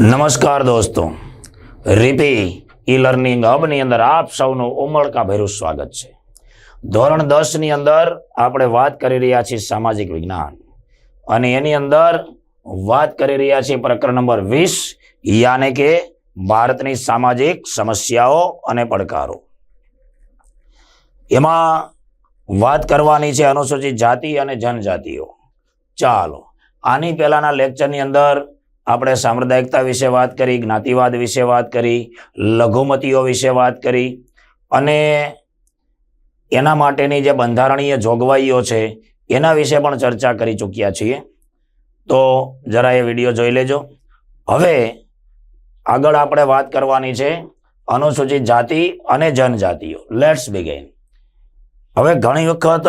નમસ્કાર દોસ્તો. રીપી, e learning હબની અંદર આપ સૌનું ઉમળકાભર્યું સ્વાગત છે. ધોરણ દસની અંદર આપણે વાત કરી રહ્યા છીએ સામાજિક વિજ્ઞાન. અને એની અંદર વાત કરી રહ્યા છીએ પ્રકરણ નંબર વીસ, યાને કે ભારતની સામાજિક સમસ્યાઓ અને પડકારો. એમાં વાત કરવાની છે અનુસૂચિત જાતિ અને જનજાતિઓ. ચાલો, આની પહેલાના લેક્ચરની અંદર આપણે સાંપ્રદાયિકતા વિશે વાત કરી, જ્ઞાતિવાદ વિશે વાત કરી, લઘુમતીઓ વિશે વાત કરી, અને એના માટેની જે બંધારણીય જોગવાઈઓ છે, એના વિશે પણ ચર્ચા કરી ચૂક્યા છીએ. તો જરા એ વીડિયો જોઈ લેજો. હવે આગળ આપણે વાત કરવાની છે અનુસૂચિત જાતિ અને જનજાતિઓ. લેટ્સ બિગેન હવે ઘણી વખત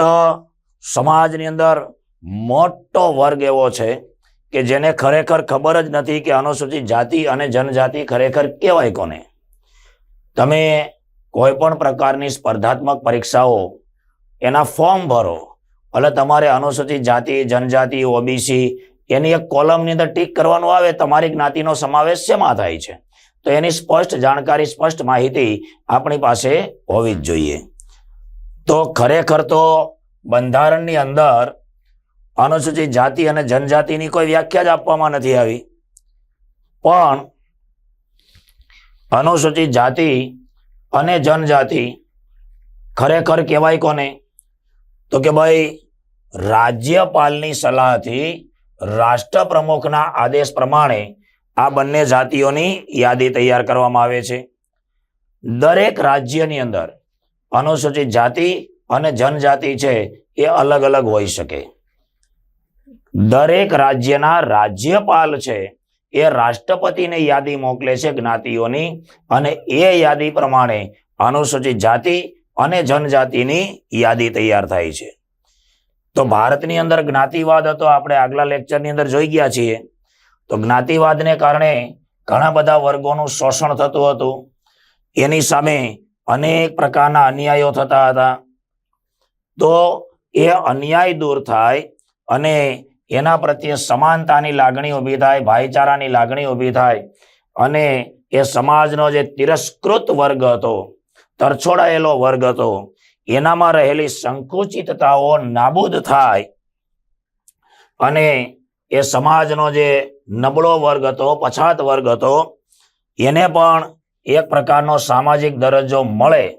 સમાજની અંદર મોટો વર્ગ એવો છે કે જેને ખરેખર ખબર જ નથી કે અનુસૂચિત જાતિ અને જનજાતિ ખરેખર કહેવાય કોને? તમે કોઈ પણ પ્રકારની સ્પર્ધાત્મક પરીક્ષાઓ એના ફોર્મ ભરો. એટલે તમારે અનુસૂચિત જાતિ, જનજાતિ, ઓબીસી એની એક કોલમની અંદર ટીક કરવાનું આવે, તમારી જ્ઞાતિનો સમાવેશ શેમાં થાય છે? તો એની સ્પષ્ટ જાણકારી, સ્પષ્ટ માહિતી આપણી પાસે હોવી જ જોઈએ. તો ખરેખર તો બંધારણની અંદર અનુસૂચિત જાતિ અને જનજાતિની કોઈ વ્યાખ્યા જ આપવામાં નથી આવી. પણ અનુસૂચિત જાતિ અને જનજાતિ ખરેખર કહેવાય કોને? તો કે ભાઈ, રાજ્યપાલની સલાહથી રાષ્ટ્રપ્રમુખના આદેશ પ્રમાણે આ બંને જાતિઓની યાદી તૈયાર કરવામાં આવે છે. દરેક રાજ્યની અંદર અનુસૂચિત જાતિ અને જનજાતિ છે એ અલગ અલગ હોઈ શકે. દરેક રાજ્યના રાજ્યપાલ છે, એ રાષ્ટ્રપતિને યાદી મોકલે છે જ્ઞાતિઓની અને એ યાદી પ્રમાણે અનુસૂચિત જાતિ અને જનજાતિની યાદી તૈયાર થાય છે. તો ભારતની અંદર જ્ઞાતિવાદ હતો, આપણે આગલા લેક્ચરની અંદર જોઈ ગયા છીએ. તો જ્ઞાતિવાદને કારણે ઘણા બધા વર્ગોનું શોષણ થતું હતું. એની સામે અનેક પ્રકારના અન્યાયો થતા હતા. તો એ અન્યાય દૂર થાય અને એના પ્રત્યે સમાનતાની લાગણી ઊભી થાય, ભાઈચારાની લાગણી ઊભી થાય. અને એ સમાજનો જે તિરસ્કૃત વર્ગ હતો, તરછોડાયેલો વર્ગ હતો, એનામાં રહેલી સંકુચિતતાઓ નાબૂદ થાય. અને એ સમાજનો જે નબળો વર્ગ હતો, પછાત વર્ગ હતો, એને પણ એક પ્રકારનો સામાજિક દરજ્જો મળે.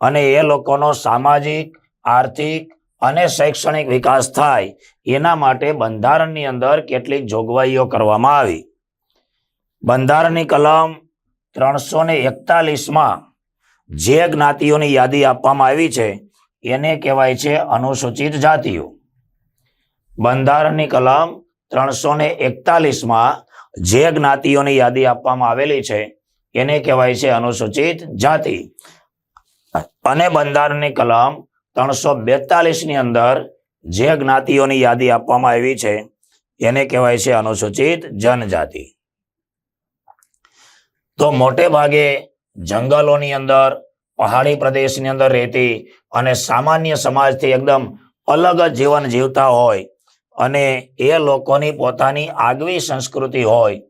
અને એ લોકોનો સામાજિક, આર્થિક અને શૈક્ષણિક વિકાસ થાય, એના માટે બંધારણની અંદર કેટલીક જોગવાઈઓ કરવામાં આવી. બંધારણની કલમ ત્રણસો ને એકતાલીસમાં જે જ્ઞાતિઓની યાદી આપવામાં આવી છે, એને કહેવાય છે અનુસૂચિત જાતિઓ. બંધારણની કલમ ત્રણસો ને એકતાલીસમાં જે જ્ઞાતિઓની યાદી આપવામાં આવેલી છે, એને કહેવાય છે અનુસૂચિત જાતિ. અને બંધારણની કલમ ત્રણસો બેતાલીસની અંદર જે જ્ઞાતિઓની યાદી આપવામાં આવી છે, એને કહેવાય છે અનુસૂચિત જનજાતિ. તો મોટે ભાગે જંગલોની અંદર, પહાડી પ્રદેશની અંદર રહેતી અને સામાન્ય સમાજથી એકદમ અલગ જ જીવન જીવતા હોય અને એ લોકોની પોતાની આગવી સંસ્કૃતિ હોય,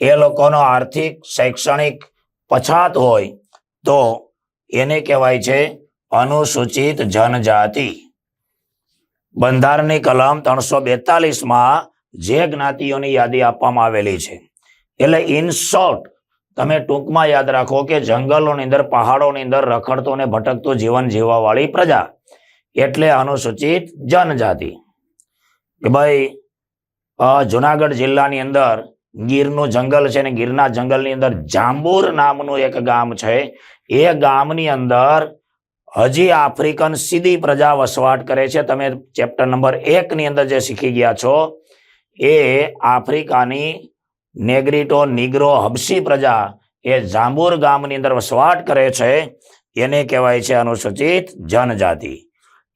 એ લોકોનો આર્થિક, શૈક્ષણિક પછાત હોય, તો એને કહેવાય છે અનુસૂચિત જનજાતિ. બંધારણની કલમ ત્રણસો બેતાલીસમાં જે જ્ઞાતિઓની યાદી આપવામાં આવેલી છે. એટલે ઇન શોર્ટ તમે ટૂંકમાં યાદ રાખો કે જંગલોની અંદર, પહાડોની અંદર રખડતું અને ભટકતું જીવન જીવવા વાળી પ્રજા. એટલે અનુસૂચિત જનજાતિ. કે ભાઈ જુનાગઢ જિલ્લાની અંદર ગીરનું જંગલ છે ને ગીરના જંગલની અંદર જાંબુર નામનું એક ગામ છે. એ ગામની અંદર હજી આફ્રિકન સીધી પ્રજા વસવાટ કરે છે. તમે ચેપ્ટર નંબર એક ની અંદર જે શીખી ગયા છો, એ આફ્રિકાની નેગ્રીટો નિગ્રો હબસી પ્રજા એ જાંબુર ગામની અંદર વસવાટ કરે છે. એને કહેવાય છે અનુસૂચિત જનજાતિ.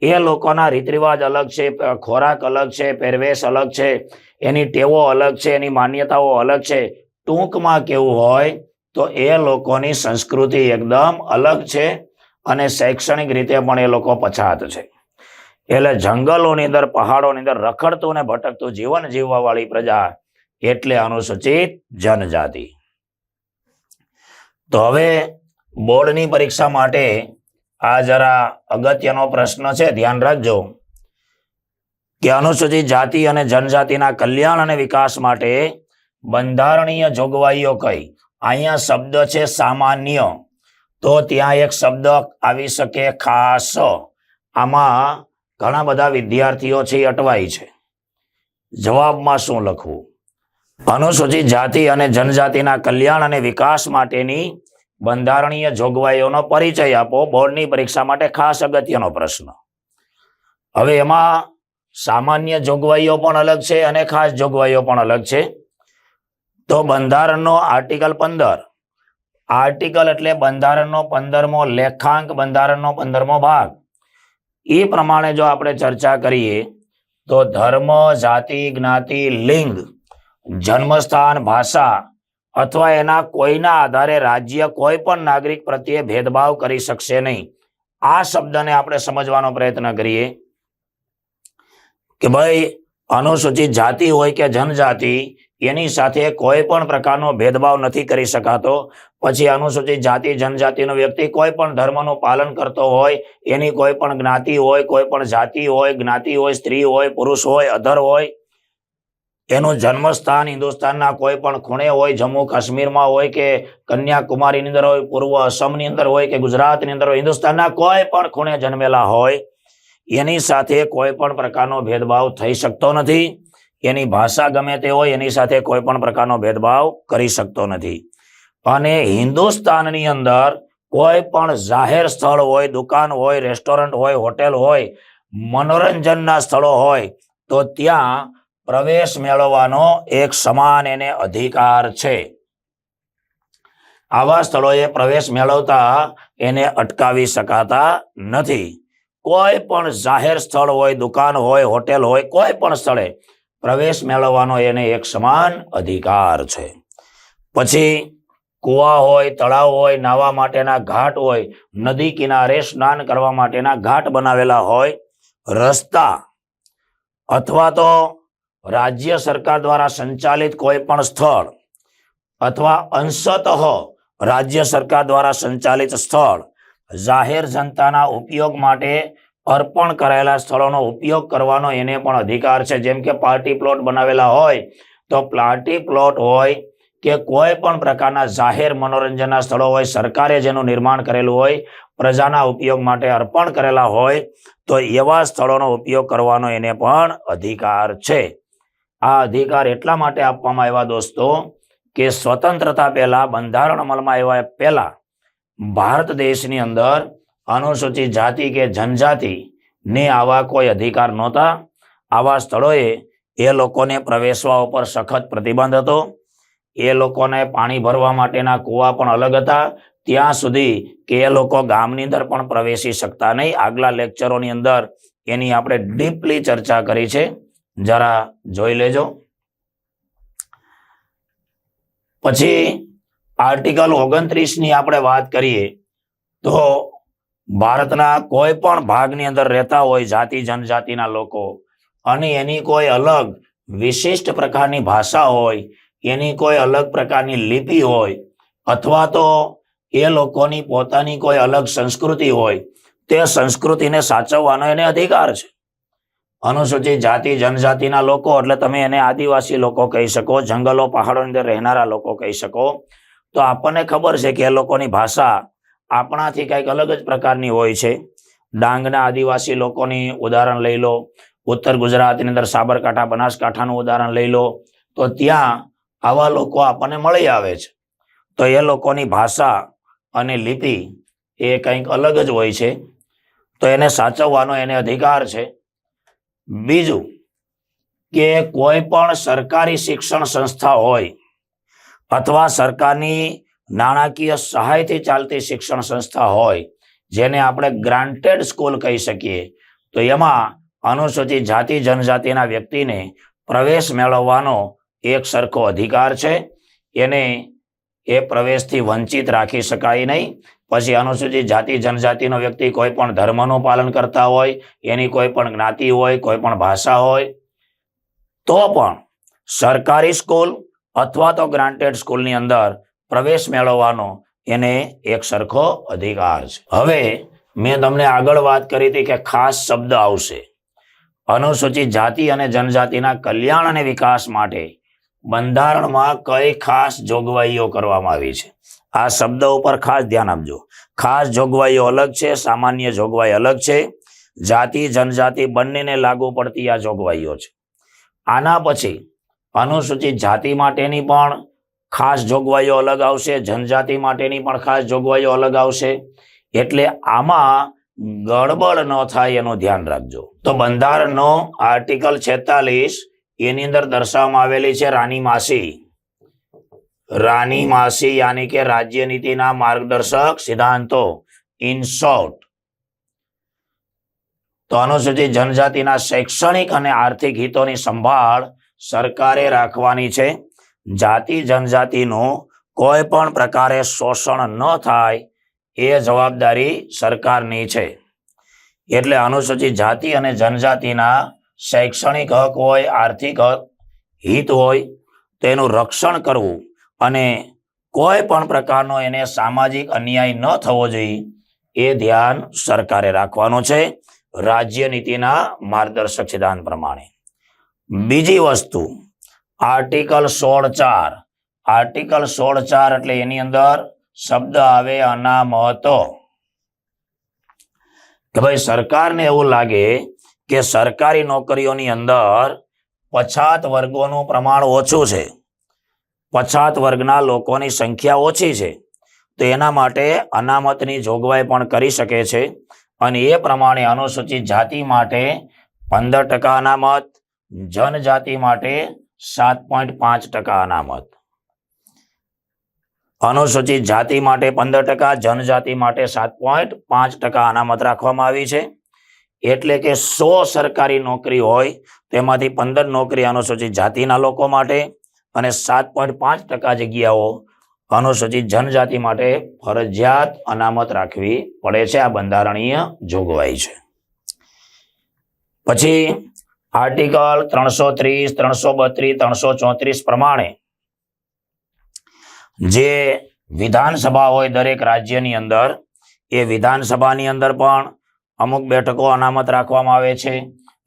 એ લોકોના રીત રિવાજ અલગ છે, ખોરાક અલગ છે, પહેરવેશ અલગ છે, એની ટેવો અલગ છે, એની માન્યતાઓ અલગ છે. ટૂંકમાં કેવું હોય તો એ લોકોની સંસ્કૃતિ એકદમ અલગ છે. અને શૈક્ષણિક રીતે પણ એ લોકો પછાત છે. એટલે જંગલોની અંદર, પહાડોની અંદર રખડતું અને ભટકતું જીવન જીવવા વાળી પ્રજા એટલે અનુસૂચિત જનજાતિ. તો હવે બોર્ડની પરીક્ષા માટે આ જરા અગત્યનો પ્રશ્ન છે, ધ્યાન રાખજો. કે અનુસૂચિત જાતિ અને જનજાતિના કલ્યાણ અને વિકાસ માટે બંધારણીય જોગવાઈઓ કઈ? અહીંયા શબ્દ છે સામાન્ય. તો ત્યાં એક શબ્દ આવી શકે ખાસ. આમાં ઘણા બધા વિદ્યાર્થીઓ છે અટવાય છે. જવાબમાં શું લખવું? અનુસૂચિત જાતિ અને જનજાતિના કલ્યાણ અને વિકાસ માટેની બંધારણીય જોગવાઈઓનો પરિચય આપો. બોર્ડની પરીક્ષા માટે ખાસ અગત્યનો પ્રશ્ન. હવે એમાં સામાન્ય જોગવાઈઓ પણ અલગ છે અને ખાસ જોગવાઈઓ પણ અલગ છે. તો બંધારણનો આર્ટિકલ પંદર. આર્ટિકલ એટલે બંધારણનો પંદરમો લેખાંક, બંધારણનો પંદરમો ભાગ. એ પ્રમાણે જો આપણે ચર્ચા કરીએ, તો ધર્મ, જાતિ, જ્ઞાતિ, લિંગ, જન્મસ્થાન, ભાષા અથવા એના કોઈના આધારે રાજ્ય કોઈ પણ નાગરિક પ્રત્યે ભેદભાવ કરી શકશે નહીં. આ શબ્દને આપણે સમજવાનો પ્રયત્ન કરીએ કે ભાઈ, અનુસૂચિત જાતિ હોય કે જનજાતિ એની સાથે કોઈ પણ પ્રકારનો ભેદભાવ નથી કરી શકાતો. પછી અનુસૂચિત જાતિ, જનજાતિનો વ્યક્તિ કોઈ પણ ધર્મનું પાલન કરતો હોય, એની કોઈ પણ જ્ઞાતિ હોય, કોઈ પણ જાતિ હોય, જ્ઞાતિ હોય, સ્ત્રી હોય, પુરુષ હોય, અધર હોય, એનું જન્મસ્થાન હિન્દુસ્તાનના કોઈ પણ ખૂણે હોય, જમ્મુ કાશ્મીરમાં હોય કે કન્યાકુમારીની અંદર હોય, પૂર્વ અસમની અંદર હોય કે ગુજરાતની અંદર હોય, હિન્દુસ્તાનના કોઈ પણ ખૂણે જન્મેલા હોય, એની સાથે કોઈ પણ પ્રકારનો ભેદભાવ થઈ શકતો નથી. એની ભાષા ગમે તે હોય, એની સાથે કોઈ પણ પ્રકારનો ભેદભાવ કરી શકતો નથી. અને હિન્દુસ્તાનની અંદર કોઈ પણ જાહેર સ્થળ હોય, દુકાન હોય, રેસ્ટોરન્ટ હોય, હોટેલ હોય, મનોરંજનના સ્થળો હોય, તો ત્યાં પ્રવેશ મેળવવાનો એક સમાન એને અધિકાર છે. આવા સ્થળોએ પ્રવેશ મેળવતા એને અટકાવી શકાતા નથી. કોઈ પણ જાહેર સ્થળ હોય, દુકાન હોય, હોટેલ હોય, કોઈ પણ સ્થળે પ્રવેશ મેળવવાનો એને એક સમાન અધિકાર છે. પછી કુવા હોય, તળાવ હોય નાવા માટેના ઘાટ હોય, નદી કિનારે સ્નાન કરવા માટેના ઘાટ બનાવેલા હોય, રસ્તા અથવા તો રાજ્ય સરકાર દ્વારા સંચાલિત કોઈ પણ સ્થળ અથવા અંશતઃ રાજ્ય સરકાર દ્વારા સંચાલિત સ્થળ, જાહેર જનતાના ઉપયોગ માટે અર્પણ કરાયેલા સ્થળોનો ઉપયોગ કરવાનો એને પણ અધિકાર છે. જેમ કે પાર્ટી પ્લોટ બનાવેલા હોય તો પાર્ટી પ્લોટ હોય કે કોઈ પણ પ્રકારના જાહેર મનોરંજનના સ્થળો હોય, સરકારે જેનું નિર્માણ કરેલું હોય, પ્રજાના ઉપયોગ માટે અર્પણ કરેલા હોય, તો એવા સ્થળોનો ઉપયોગ કરવાનો એને પણ અધિકાર છે. આ અધિકાર એટલા માટે આપવામાં આવ્યા દોસ્તો કે સ્વતંત્રતા પહેલા બંધારણ અમલમાં આવ્યા પહેલા ભારત દેશની અંદર અનુસૂચિત જાતિ કે જનજાતિ ને આવા કોઈ અધિકાર નહોતા. આવા સ્થળોએ એ લોકોને પ્રવેશવા ઉપર સખત પ્રતિબંધ હતો. એ લોકોને પાણી ભરવા માટેના કૂવા પણ અલગ હતા. ત્યાં સુધી કે એ લોકો ગામની અંદર પણ પ્રવેશી શકતા નહીં. આગલા લેક્ચરોની અંદર એની આપણે ડીપલી ચર્ચા કરી છે. જરા જોઈ લેજો. પછી આર્ટિકલ ઓગણત્રીસની આપણે વાત કરીએ તો ભારતના કોઈ પણ ભાગની અંદર રહેતા હોય જાતિ, જનજાતિના લોકો, અને એની કોઈ અલગ વિશિષ્ટ પ્રકારની ભાષા હોય, એની કોઈ અલગ પ્રકારની લિપિ હોય, અથવા તો એ લોકોની પોતાની કોઈ અલગ સંસ્કૃતિ હોય, તે સંસ્કૃતિને સાચવવાનો એને અધિકાર છે. અનુસૂચિત જાતિ, જનજાતિના લોકો, એટલે તમે એને આદિવાસી લોકો કહી શકો, જંગલો, પહાડોની અંદર રહેનારા લોકો કહી શકો. તો આપણને ખબર છે કે એ લોકોની ભાષા આપણાથી કંઈક અલગ જ પ્રકારની હોય છે. ડાંગના આદિવાસી લોકોની ઉદાહરણ લઈ લો. ઉત્તર ગુજરાતની અંદર સાબરકાંઠા, બનાસકાંઠાનું ઉદાહરણ લઈ લો. તો ત્યાં આવા લોકો આપણને મળી આવે છે. તો એ લોકોની ભાષા અને લિપિ એ કંઈક અલગ જ હોય છે. તો એને સાચવવાનો એને અધિકાર છે. બીજું કે કોઈ પણ સરકારી શિક્ષણ સંસ્થા હોય અથવા સરકારની નાણાકીય સહાયથી ચાલતી શિક્ષણ સંસ્થા હોય, જેને આપણે ગ્રાન્ટેડ સ્કૂલ કહી શકીએ, તો એમાં અનુસૂચિત જાતિ જનજાતિના વ્યક્તિને પ્રવેશ મેળવવાનો એક સરખો અધિકાર છે. એને એ પ્રવેશથી વંચિત રાખી શકાય નહીં. પછી અનુસૂચિત જાતિ જનજાતિનો વ્યક્તિ કોઈ પણ ધર્મનું પાલન કરતા હોય, એની કોઈ પણ જ્ઞાતિ હોય, કોઈ પણ ભાષા હોય, તો પણ સરકારી સ્કૂલ અથવા તો ગ્રાન્ટેડ સ્કૂલની અંદર પ્રવેશ મેળવવાનો એને એક સરખો અધિકાર છે. હવે મેં તમને આગળ વાત કરી હતી કે ખાસ શબ્દ આવશે. અનુસૂચિત જાતિ અને જનજાતિના કલ્યાણ અને વિકાસ માટે બંધારણમાં કઈ ખાસ જોગવાઈઓ કરવામાં આવી છે? આ શબ્દ ઉપર ખાસ ધ્યાન આપજો. ખાસ જોગવાઈઓ અલગ છે, સામાન્ય જોગવાઈ અલગ છે. જાતિ, જનજાતિ બંનેને લાગુ પડતી આ જોગવાઈઓ છે. આના પછી અનુસૂચિત જાતિ માટેની પણ ખાસ જોગવાઈઓ અલગ આવશે, જનજાતિ માટેની પણ ખાસ જોગવાઈઓ અલગ આવશે. એટલે આમાં ગડબડ ન થાય એનું ધ્યાન રાખજો. તો બંધારણનો આર્ટિકલ છેતાલીસ, એની અંદર દર્શાવવામાં આવેલી છે રાની માસી. રાની માસી યાની કે રાજ્ય નીતિના માર્ગદર્શક સિદ્ધાંતો. ઇન શોર્ટ તો અનુસૂચિત જનજાતિના શૈક્ષણિક અને આર્થિક હિતોની સંભાળ સરકારે રાખવાની છે. જાતિ જનજાતિનું કોઈ પણ પ્રકારે શોષણ ન થાય એ જવાબદારી સરકારની છે. એટલે અનુસૂચિત જાતિ અને જનજાતિના શૈક્ષણિક હક હોય, આર્થિક હક, હિત હોય, તેનું રક્ષણ કરવું અને કોઈ પણ પ્રકારનો એને સામાજિક અન્યાય ન થવો જોઈએ એ ધ્યાન સરકારે રાખવાનું છે. રાજ્ય નીતિના માર્ગદર્શક સિદ્ધાંત પ્રમાણે. બીજી વસ્તુ આર્ટિકલ સોળ ચાર આર્ટિકલ સોળ ચાર એટલે એની અંદર શબ્દ આવે અનામતો. કે ભાઈ સરકારને એવું લાગે કે સરકારી નોકરીઓની અંદર પછાત વર્ગોનું પ્રમાણ ઓછું છે. પછાત વર્ગના લોકોની સંખ્યા ઓછી છે. તો એના માટે અનામતની જોગવાઈ પણ કરી શકે છે. અને એ પ્રમાણે અનુસૂચિત જાતિ માટે પંદર ટકા અનામત, જનજાતિ માટે સાત પોઈન્ટ પાંચ ટકા અનામત. અનુસૂચિત જાતિ માટે પંદર ટકા, જનજાતિ માટે સાત પોઈન્ટ પાંચ ટકા અનામત રાખવામાં આવી છે. એટલે કે સો સરકારી નોકરી હોય તેમાંથી પંદર નોકરી અનુસૂચિત જાતિના લોકો માટે અને સાત પોઈન્ટ પાંચ ટકા જગ્યાઓ અનુસૂચિત જનજાતિ માટે ફરજિયાત અનામત રાખવી પડે છે. આ બંધારણીય જોગવાઈ છે. પછી આર્ટિકલ ત્રણસો ત્રીસ, ત્રણસો બત્રીસ, ત્રણસો ચોત્રીસ પ્રમાણે જે વિધાનસભા હોય દરેક રાજ્યની અંદર, એ વિધાનસભાની અંદર પણ અમુક બેઠકો અનામત રાખવામાં આવે છે.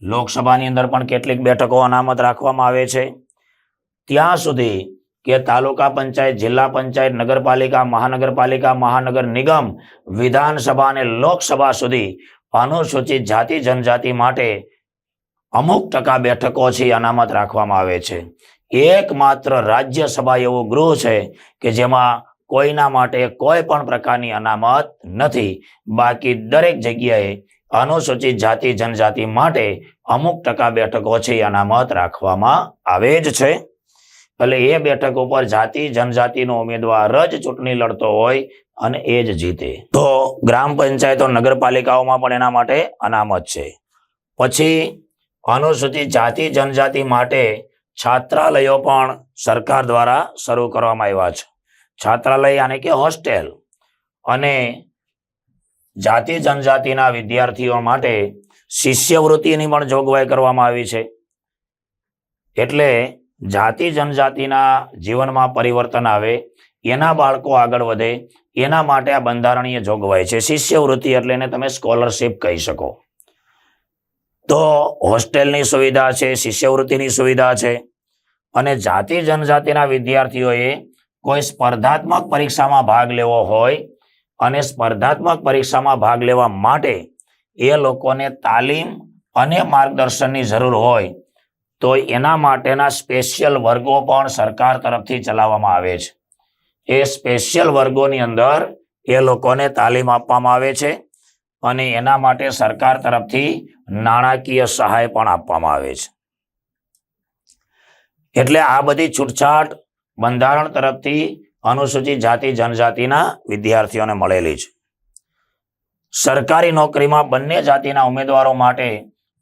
લોકસભાની અંદર પણ કેટલીક બેઠકો અનામત રાખવામાં આવે છે. ત્યાં સુધી કે તાલુકા પંચાયત, જિલ્લા પંચાયત, નગરપાલિકા, મહાનગરપાલિકા, મહાનગર નિગમ વિધાનસભા અને લોકસભા સુધી અનુસૂચિત જાતિ, જનજાતિ માટે અમુક ટકા બેઠકો છે અનામત રાખવામાં આવે છે. એકમાત્ર રાજ્યસભા એવું ગૃહ છે કે જેમાં કોઈના માટે કોઈ પણ પ્રકારની અનામત નથી. બાકી દરેક જગ્યાએ અનુસૂચિત જાતિ, જનજાતિ માટે અમુક ટકા બેઠકો છે અનામત રાખવામાં આવે જ છે. એટલે એ બેઠક ઉપર જાતિ, જનજાતિનો ઉમેદવાર જ ચૂંટણી લડતો હોય અને એ જ જીતે. તો ગ્રામ પંચાયતો નગરપાલિકાઓમાં પણ એના માટે અનામત છે. પછી અનુસૂચિત જાતિ જનજાતિ માટે છાત્રાલયો પણ સરકાર દ્વારા શરૂ કરવામાં આવ્યા છે. છાત્રાલય યાને કે હોસ્ટેલ અને જાતિ જનજાતિના વિદ્યાર્થીઓ માટે શિષ્યવૃત્તિની પણ જોગવાઈ કરવામાં આવી છે. એટલે જાતિ જનજાતિના જીવનમાં પરિવર્તન આવે, એના બાળકો આગળ વધે, એના માટે આ બંધારણીય જોગવાઈ છે. શિષ્યવૃત્તિ એટલે એને તમે સ્કોલરશિપ કહી શકો. તો હોસ્ટેલની સુવિધા છે, શિષ્યવૃત્તિની સુવિધા છે અને જાતિ જનજાતિના વિદ્યાર્થીઓએ કોઈ સ્પર્ધાત્મક પરીક્ષામાં ભાગ લેવો હોય અને સ્પર્ધાત્મક પરીક્ષામાં ભાગ લેવા માટે એ લોકોને તાલીમ અને માર્ગદર્શનની જરૂર હોય તો એના માટેના સ્પેશિયલ વર્ગો પણ સરકાર તરફથી ચલાવવામાં આવે છે. એ સ્પેશિયલ વર્ગોની અંદર એ લોકોને તાલીમ આપવામાં આવે છે અને એના માટે સરકાર તરફથી નાણાકીય સહાય પણ આપવામાં આવે છે. એટલે આ બધી છૂટછાટ બંધારણ તરફથી અનુસૂચિત જાતિ જનજાતિના વિદ્યાર્થીઓને મળેલી છે. સરકારી નોકરીમાં બંને જાતિના ઉમેદવારો માટે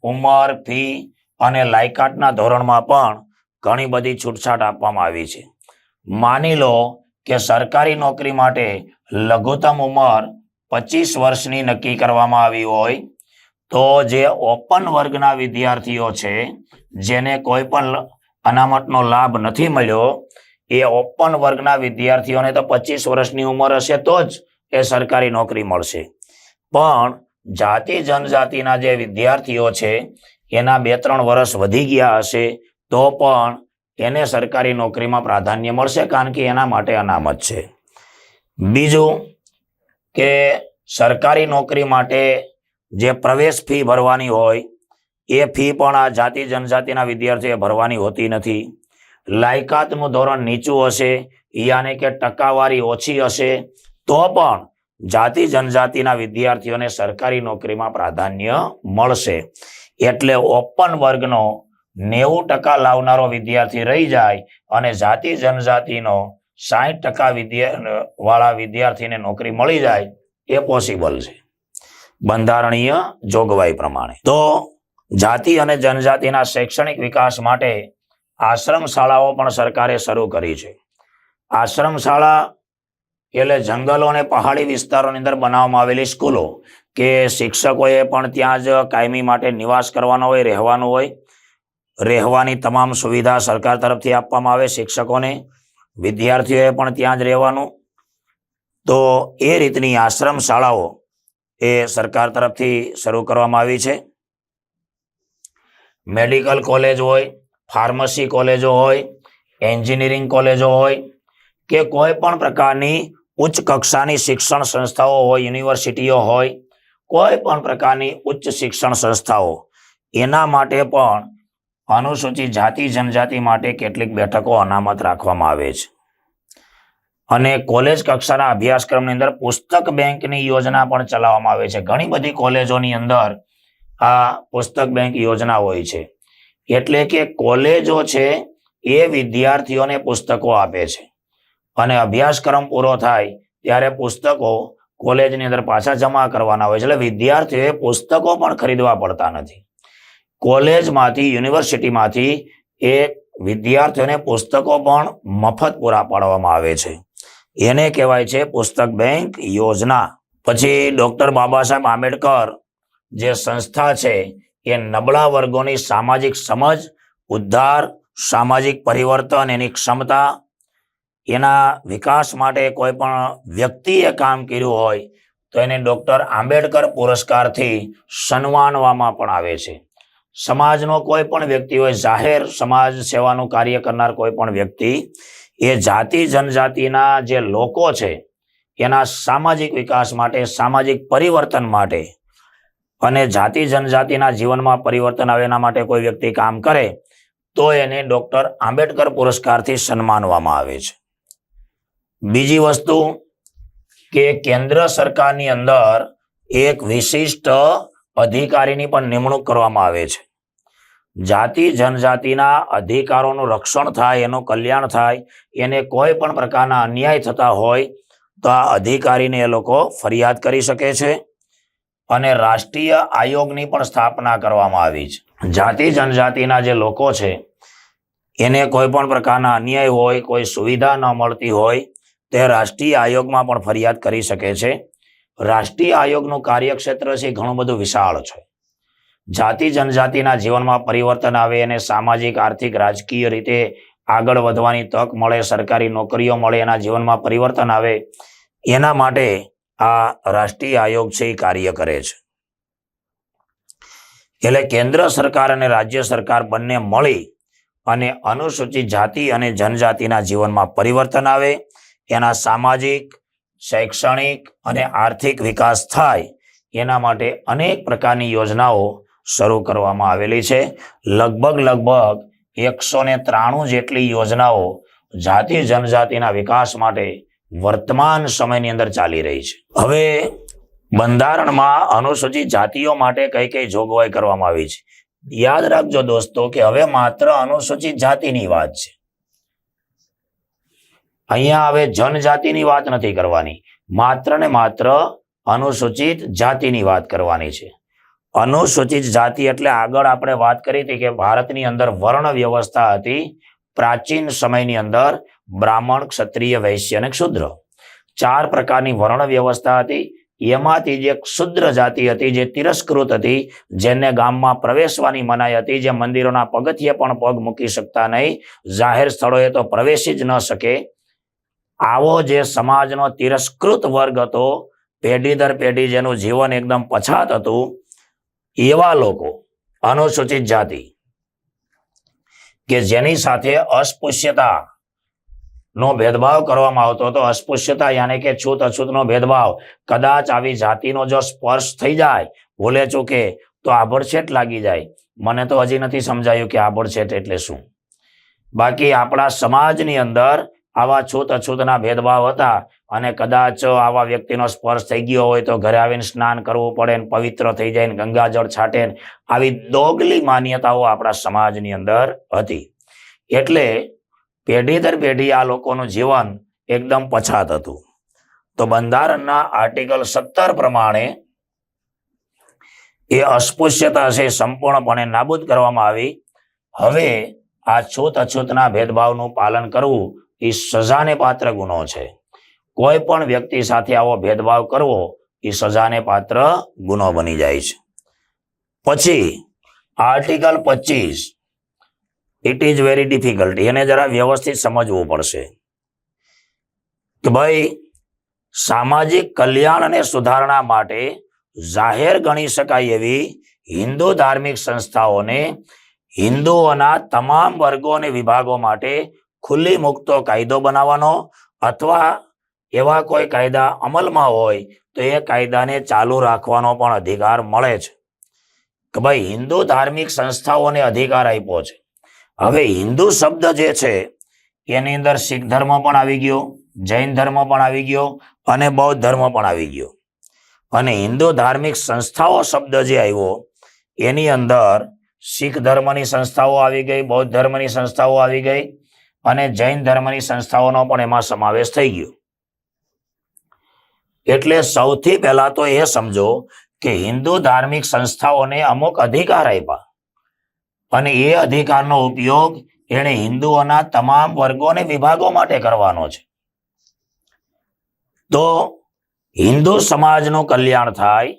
ઉંમર, ફી અને લાયકાતના ધોરણમાં પણ ઘણી બધી છૂટછાટ આપવામાં આવી છે. માની લો કે સરકારી નોકરી માટે લઘુત્તમ ઉંમર પચીસ વર્ષની નક્કી કરવામાં આવી હોય તો જે ઓપન વર્ગના વિદ્યાર્થીઓ છે, જેને કોઈ પણ અનામતનો લાભ નથી મળ્યો, એ ઓપન વર્ગના વિદ્યાર્થીઓને તો પચીસ વર્ષની ઉંમર હશે તો જ એ સરકારી નોકરી મળશે. પણ જાતિ જનજાતિના જે વિદ્યાર્થીઓ છે, એના બે ત્રણ વર્ષ વધી ગયા હશે તો પણ એને સરકારી નોકરીમાં પ્રાધાન્ય મળશે કારણ કે એના માટે અનામત છે. બીજું કે સરકારી નોકરી માટે જે પ્રવેશ ફી ભરવાની હોય, એ ફી પણ આ જાતિ જનજાતિના વિદ્યાર્થીઓએ ભરવાની હોતી નથી. લાયકાતનું ધોરણ નીચું હશે, યાને કે ટકાવારી ઓછી હશે, તો પણ જાતિ જનજાતિના વિદ્યાર્થીઓને સરકારી નોકરીમાં પ્રાધાન્ય મળશે. એટલે ઓપન વર્ગનો નેવું ટકા લાવનારો વિદ્યાર્થી રહી જાય અને જાતિ જનજાતિનો સાહીઠ ટકા વિદ્યા, વાળા વિદ્યાર્થીને નોકરી મળી જાય, એ પોસિબલ છે. બંધારણીય જોગવાઈ પ્રમાણે. તો જાતિ અને જનજાતિના શૈક્ષણિક વિકાસ માટે આશ્રમ શાળાઓ પણ સરકારે શરૂ કરી છે. આશ્રમ શાળા એટલે જંગલો અને પહાડી વિસ્તારોની અંદર બનાવવામાં આવેલી સ્કૂલો, કે શિક્ષકોએ પણ ત્યાં જ કાયમી માટે નિવાસ કરવાનો હોય, રહેવાનું હોય. રહેવાની તમામ સુવિધા સરકાર તરફથી આપવામાં આવે, શિક્ષકોને. વિદ્યાર્થીઓએ પણ ત્યાં જ રહેવાનું. તો એ રીતની આશ્રમ શાળાઓ એ સરકાર તરફથી શરૂ કરવામાં આવી છે. મેડિકલ કોલેજ હોય, ફાર્મસી કોલેજો હોય, એન્જિનિયરિંગ કોલેજો હોય કે કોઈ પણ પ્રકારની ઉચ્ચ કક્ષાની શિક્ષણ સંસ્થાઓ હોય, યુનિવર્સિટીઓ હોય, કોઈ પણ પ્રકારની ઉચ્ચ શિક્ષણ સંસ્થાઓ, એના માટે પણ અનુસૂચિત જાતિ જનજાતિ માટે કેટલીક બેઠકો અનામત રાખવામાં આવે છે. અને કોલેજ કક્ષાના અભ્યાસક્રમની અંદર પુસ્તક બેંકની યોજના પણ ચલાવવામાં આવે છે. ઘણી બધી કોલેજોની અંદર આ પુસ્તક બેંક યોજના હોય છે. એટલે કે કોલેજો છે એ વિદ્યાર્થીઓને પુસ્તકો આપે છે. અને અભ્યાસક્રમ પૂરો થાય ત્યારે પુસ્તકો કોલેજની અંદર પાછા જમા કરવાના હોય છે. એટલે વિદ્યાર્થીઓએ પુસ્તકો પણ ખરીદવા પડતા નથી. કોલેજમાંથી, યુનિવર્સિટીમાંથી એ વિદ્યાર્થીઓને પુસ્તકો પણ મફત પૂરા પાડવામાં આવે છે. એને કહેવાય છે પુસ્તક બેંક યોજના. પછી ડૉક્ટર બાબા સાહેબ આંબેડકર જે સંસ્થા છે, એ નબળા વર્ગોની સામાજિક સમજ, ઉદ્ધાર, સામાજિક પરિવર્તન, એની ક્ષમતા, એના વિકાસ માટે કોઈ પણ વ્યક્તિએ કામ કર્યું હોય, તો એને ડૉક્ટર આંબેડકર પુરસ્કારથી સન્માનવામાં પણ આવે છે. સમાજનો કોઈ પણ વ્યક્તિ હોય, જાહેર સમાજ સેવાનું કાર્ય કરનાર કોઈ પણ વ્યક્તિ, એ જાતિ જનજાતિના જે લોકો છે, એના સામાજિક વિકાસ માટે, સામાજિક પરિવર્તન માટે અને જાતિ જનજાતિના જીવનમાં પરિવર્તન આવે એના માટે કોઈ વ્યક્તિ કામ કરે, તો એને ડૉક્ટર આંબેડકર પુરસ્કારથી સન્માનવામાં આવે છે. બીજી વસ્તુ કે કેન્દ્ર સરકારની અંદર એક વિશિષ્ટ અધિકારીની પણ નિમણૂક કરવામાં આવે છે. જાતિ, જનજાતિના અધિકારોનું રક્ષણ થાય, એનું કલ્યાણ થાય, એને કોઈ પણ પ્રકારના અન્યાય થતા હોય, તો આ અધિકારીને એ લોકો ફરિયાદ કરી શકે છે અને રાષ્ટ્રીય આયોગની પણ સ્થાપના કરવામાં આવી છે. જાતિ, જનજાતિના જે લોકો છે, એને કોઈ પણ પ્રકારના અન્યાય હોય, કોઈ સુવિધા ન મળતી હોય, તે રાષ્ટ્રીય આયોગમાં પણ ફરિયાદ કરી શકે છે. રાષ્ટ્રીય આયોગનું કાર્યક્ષેત્ર છે ઘણું બધું વિશાળ છે. જાતિ જનજાતિના જીવનમાં પરિવર્તન આવે અને સામાજિક, આર્થિક, રાજકીય રીતે આગળ વધવાની તક મળે, સરકારી નોકરીઓ મળે, એના જીવનમાં પરિવર્તન આવે, એના માટે આ રાષ્ટ્રીય આયોગ છે એ કાર્ય કરે છે. એટલે કેન્દ્ર સરકાર અને રાજ્ય સરકાર બંને મળી અને અનુસૂચિત જાતિ અને જનજાતિના જીવનમાં પરિવર્તન આવે, એના સામાજિક શૈક્ષણિક અને આર્થિક વિકાસ થાય, એના માટે અનેક પ્રકારની યોજનાઓ શરૂ કરવામાં આવેલી છે. લગભગ લગભગ એકસો ને ત્રાણું જેટલી યોજનાઓ જાતિ જનજાતિના વિકાસ માટે વર્તમાન સમયની અંદર ચાલી રહી છે. હવે બંધારણમાં અનુસૂચિત જાતિઓ માટે કઈ કઈ જોગવાઈ કરવામાં આવી છે? યાદ રાખજો દોસ્તો કે હવે માત્ર અનુસૂચિત જાતિની વાત છે. અહીંયા હવે જનજાતિની વાત નથી કરવાની. માત્ર ને માત્ર અનુસૂચિત જાતિની વાત કરવાની છે. અનુસૂચિત જાતિ એટલે આગળ આપણે વાત કરી હતી કે ભારતની અંદર વર્ણ વ્યવસ્થા હતી, પ્રાચીન સમયની અંદર બ્રાહ્મણ, ક્ષત્રિય, વૈશ્ય અને ક્ષુદ્ર. ચાર પ્રકારની વર્ણ વ્યવસ્થા હતી. એમાંથી જે ક્ષુદ્ર જાતિ હતી જે તિરસ્કૃત હતી, જેને ગામમાં પ્રવેશવાની મનાઈ હતી, જે મંદિરોના પગથિયે પણ પગ મૂકી શકતા નહીં. જાહેર સ્થળોએ તો પ્રવેશી જ ન શકે. આવો જે સમાજનો તિરસ્કૃત વર્ગ હતો, પેઢી દર પેઢી જેનું જીવન એકદમ પછાત હતું, એવા લોકો, અનુસૂચિત જાતિ, કે જેની સાથે અસ્પૃશ્યતા નો ભેદભાવ કરવામાં આવતો હતો. અસ્પૃશ્યતા યાને કે છૂત અછૂતનો ભેદભાવ. કદાચ આવી જાતિનો જો સ્પર્શ થઈ જાય, ભૂલે ચૂકે, તો આભડછેટ લાગી જાય. મને તો હજી નથી સમજાયું કે આભડછેટ એટલે શું. બાકી આપણા સમાજની અંદર આવા છૂત અછૂતના ભેદભાવ હતા અને કદાચ આવા વ્યક્તિનો સ્પર્શ થઈ ગયો હોય તો ઘરે આવીને સ્નાન કરવું પડે ને પવિત્ર થઈ જાય ને ગંગાજળ છાટે આવી દોગલી માન્યતાઓ આપણા સમાજની અંદર હતી. એટલે પેઢી દર પેઢી આ લોકોનું જીવન એકદમ પછાત હતું. તો બંધારણના આર્ટિકલ સત્તર પ્રમાણે એ અસ્પૃશ્યતા છે સંપૂર્ણપણે નાબૂદ કરવામાં આવી. હવે આ છૂત અછૂતના ભેદભાવનું પાલન કરવું એ સજાને પાત્ર ગુનો છે. કોઈ પણ વ્યક્તિ સાથે આવો ભેદભાવ કરવો, એ સજાને પાત્ર ગુનો બની જાય છે. પછી, આર્ટિકલ પચીસ. ઇટ ઇઝ વેરી ડિફિકલ્ટ એને જરા વ્યવસ્થિત સમજવું પડશે. કે ભાઈ, સામાજિક કલ્યાણ અને સુધારણા માટે જાહેર ગણી શકાય એવી હિન્દુ ધાર્મિક સંસ્થાઓને હિન્દુઓના તમામ વર્ગો અને વિભાગો માટે ખુલ્લી મુક્તો કાયદો બનાવવાનો અથવા એવા કોઈ કાયદા અમલમાં હોય તો એ કાયદાને ચાલુ રાખવાનો પણ અધિકાર મળે છે. કે ભાઈ હિન્દુ ધાર્મિક સંસ્થાઓને અધિકાર આપ્યો છે. હવે હિન્દુ શબ્દ જે છે, એની અંદર શીખ ધર્મ પણ આવી ગયો, જૈન ધર્મ પણ આવી ગયો અને બૌદ્ધ ધર્મ પણ આવી ગયો. અને હિન્દુ ધાર્મિક સંસ્થાઓ શબ્દ જે આવ્યો, એની અંદર શીખ ધર્મની સંસ્થાઓ આવી ગઈ, બૌદ્ધ ધર્મની સંસ્થાઓ આવી ગઈ અને જૈન ધર્મની સંસ્થાઓનો પણ એમાં સમાવેશ થઈ ગયો. એટલે સૌથી પહેલા તો એ સમજો કે હિન્દુ ધાર્મિક સંસ્થાઓને અમુક અધિકાર આપ્યા. અને એ અધિકારનો ઉપયોગ એણે હિન્દુઓના તમામ વર્ગો અને વિભાગો માટે કરવાનો છે. તો હિન્દુ સમાજનું કલ્યાણ થાય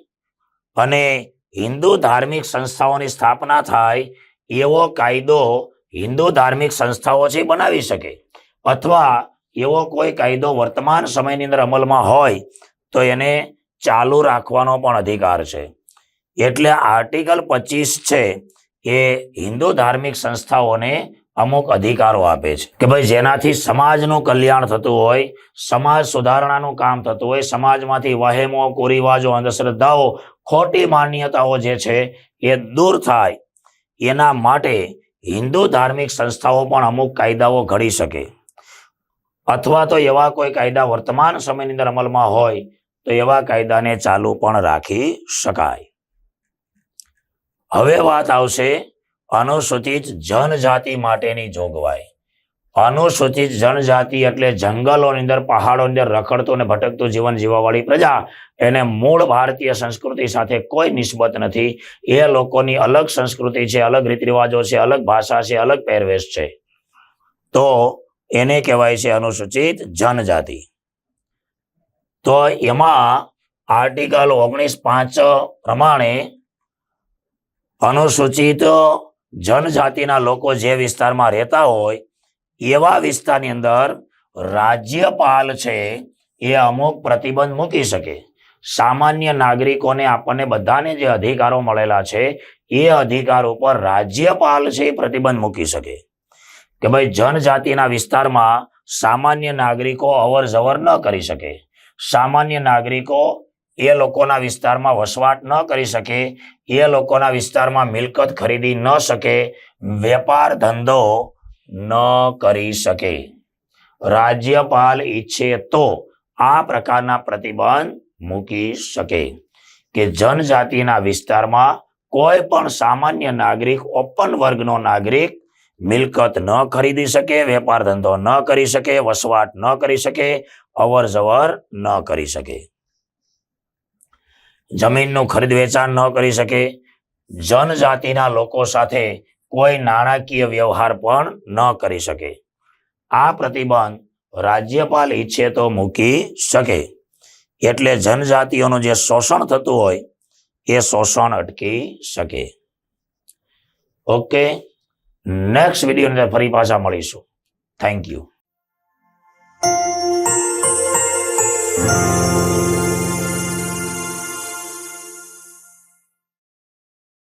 અને હિન્દુ ધાર્મિક સંસ્થાઓની સ્થાપના થાય એવો કાયદો હિન્દુ ધાર્મિક સંસ્થાઓ છે બનાવી શકે. અથવા એવો કોઈ કાયદો વર્તમાન સમયની અંદર અમલમાં હોય, તો એને ચાલુ રાખવાનો પણ અધિકાર છે. એટલે આર્ટિકલ પચીસ છે એ હિન્દુ ધાર્મિક સંસ્થાઓને અમુક અધિકારો આપે છે. કે ભાઈ જેનાથી સમાજનું કલ્યાણ થતું હોય, સમાજ સુધારણાનું કામ થતું હોય, સમાજમાંથી વહેમો, કુરિવાજો, અંધશ્રદ્ધાઓ, ખોટી માન્યતાઓ જે છે એ દૂર થાય, એના માટે હિન્દુ ધાર્મિક સંસ્થાઓ પણ અમુક કાયદાઓ ઘડી શકે. અથવા તો એવા કોઈ કાયદા વર્તમાન સમયની અંદર અમલમાં હોય, તો એવા કાયદાને ચાલુ પણ રાખી શકાય. હવે વાત આવશે અનુસૂચિત જનજાતિ માટેની જોગવાઈ. અનુસૂચિત જનજાતિ એટલે જંગલોની અંદર, પહાડોની અંદર રખડતું અને ભટકતું જીવન જીવવાવાળી પ્રજા. એને મૂળ ભારતીય સંસ્કૃતિ સાથે કોઈ નિસ્બત નથી. એ લોકોની અલગ સંસ્કૃતિ છે, અલગ રીત રિવાજો છે, અલગ ભાષા છે, અલગ પહેરવેશ છે. તો એને કહેવાય છે અનુસૂચિત જનજાતિ. તો એમાં આર્ટિકલ ઓગણીસ પાંચ પ્રમાણે અનુસૂચિત જનજાતિના લોકો જે વિસ્તારમાં રહેતા હોય એવા વિસ્તારની અંદર રાજ્યપાલ છે એ અમુક પ્રતિબંધ મૂકી શકે. સામાન્ય નાગરિકોને આપણને બધાને જે અધિકારો મળેલા છે એ અધિકાર ઉપર રાજ્યપાલ છે એ પ્રતિબંધ મૂકી શકે. કે ભાઈ જનજાતિના વિસ્તારમાં સામાન્ય નાગરિકો અવર જવર ન કરી શકે. સામાન્ય નાગરિકો એ લોકોના વિસ્તારમાં વસવાટ ન કરી શકે. એ લોકોના વિસ્તારમાં મિલકત ખરીદી ન શકે. વેપાર ધંધો ન કરી શકે. રાજ્યપાલ ઈચ્છે તો આ પ્રકારના પ્રતિબંધ મૂકી શકે. કે જનજાતિના વિસ્તારમાં કોઈ પણ સામાન્ય નાગરિક, ઓપન વર્ગનો નાગરિક મિલકત ન ખરીદી શકે, વેપાર ધંધો ન કરી શકે, વસવાટ ન કરી શકે અવર જવર ન કરી શકે. જમીનનું ખરીદ વેચાણ ન કરી શકે. જનજાતિના લોકો સાથે કોઈ નાણાકીય વ્યવહાર પણ ન કરી શકે. આ પ્રતિબંધ રાજ્યપાલ ઈચ્છે તો મૂકી શકે. એટલે જનજાતિઓનું જે શોષણ થતું હોય, એ શોષણ અટકી શકે. ઓકે નેક્સ્ટ વીડિયો અંદર ફરી પાછા મળીશું. Thank you